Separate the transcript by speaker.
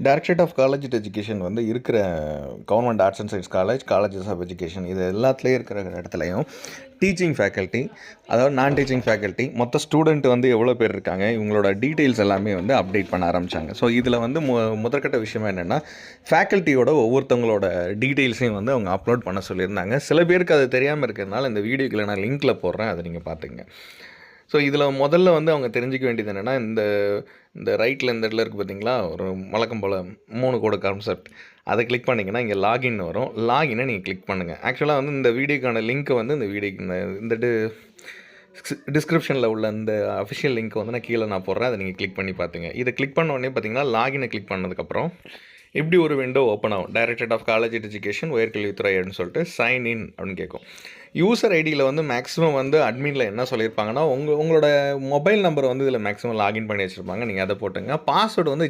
Speaker 1: Directorate of college education வந்து இருக்கிற government arts and science college colleges of education இது எல்லாத்துலேயும் இருக்கிற இடத்துலையும் டீச்சிங் ஃபேக்கல்ட்டி அதாவது நான் டீச்சிங் ஃபேக்கல்ட்டி மொத்த ஸ்டூடெண்ட் வந்து எவ்வளோ பேர் இருக்காங்க இவங்களோட டீட்டெயில்ஸ் எல்லாமே வந்து அப்டேட் பண்ண ஆரம்பித்தாங்க ஸோ இதில் வந்து மு முதற்கட்ட விஷயம் என்னென்னா ஃபேக்கல்ட்டியோட ஒவ்வொருத்தவங்களோட டீட்டெயில்ஸையும் வந்து அவங்க அப்லோட் பண்ண சொல்லியிருந்தாங்க. சில பேருக்கு அது தெரியாமல் இருக்கிறதுனால இந்த வீடியோக்கில் நான் லிங்க்கில் போடுறேன் அதை நீங்கள் பார்த்துங்க ஸோ இதில் முதல்ல வந்து அவங்க தெரிஞ்சிக்க வேண்டியது என்னென்னா இந்த இந்த ரைட்டில் இந்த இடத்துல இருக்குது பார்த்தீங்களா ஒரு வழக்கம் போல் மூணு கோடு கான்செப்ட் அதை கிளிக் பண்ணிங்கன்னா இங்கே லாகின் வரும். லாகினை நீங்கள் கிளிக் பண்ணுங்கள் ஆக்சுவலாக வந்து இந்த வீடியோக்கான லிங்க்கை வந்து இந்த வீடியோக்கு இந்த இந்த டிஸ்கிரிப்ஷனில் உள்ள இந்த அஃபிஷியல் லிங்க்கை வந்து நான் கீழே நான் போடுறேன். அதை நீங்கள் கிளிக் பண்ணி பார்த்துங்க இதை கிளிக் பண்ண உடனே பார்த்தீங்கன்னா லாகினை கிளிக் பண்ணதுக்கப்புறம் இப்படி ஒரு விண்டோ ஓப்பன் ஆகும்? டைரக்டரேட் ஆஃப் காலேஜ் எஜுகேஷன் உயர்கல்வித்துறை அப்படின்னு சொல்லிட்டு சைன் இன் அப்படின்னு கேட்கும். யூசர் ஐடியில் வந்து மேக்ஸிமம் வந்து அட்மினில் என்ன சொல்லியிருப்பாங்கன்னா உங்கள் உங்களோட மொபைல் நம்பர் வந்து இதில் மேக்ஸிமம் லாகின் பண்ணி வச்சுருப்பாங்க. நீங்கள் அதை போட்டுங்க. பாஸ்வேர்டு வந்து